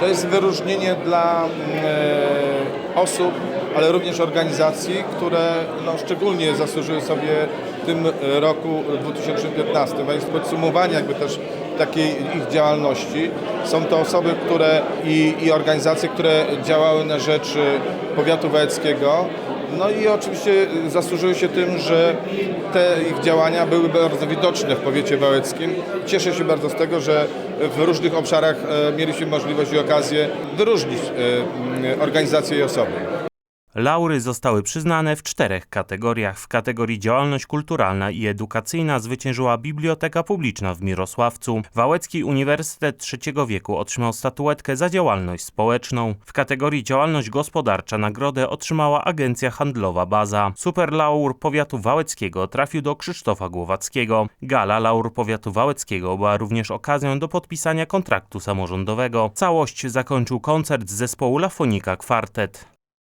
To jest wyróżnienie dla e, osób, ale również organizacji, które no, szczególnie zasłużyły sobie w tym roku 2015, a jest podsumowanie jakby też takiej ich działalności. Są to osoby, które i, i organizacje, które działały na rzecz powiatu wałeckiego. No i oczywiście zasłużyły się tym, że te ich działania były bardzo widoczne w powiecie wałeckim. Cieszę się bardzo z tego, że w różnych obszarach e, mieliśmy możliwość i okazję wyróżnić e, organizacje i osoby. Laury zostały przyznane w czterech kategoriach. W kategorii działalność kulturalna i edukacyjna zwyciężyła Biblioteka Publiczna w Mirosławcu. Wałecki Uniwersytet Trzeciego Wieku otrzymał statuetkę za działalność społeczną. W kategorii działalność gospodarcza nagrodę otrzymała Agencja Handlowa Baza. Super Laur Powiatu Wałeckiego trafił do Krzysztofa Głowackiego. Gala Laur Powiatu Wałeckiego była również okazją do podpisania kontraktu samorządowego. Całość zakończył koncert zespołu Lafonika Kwartet.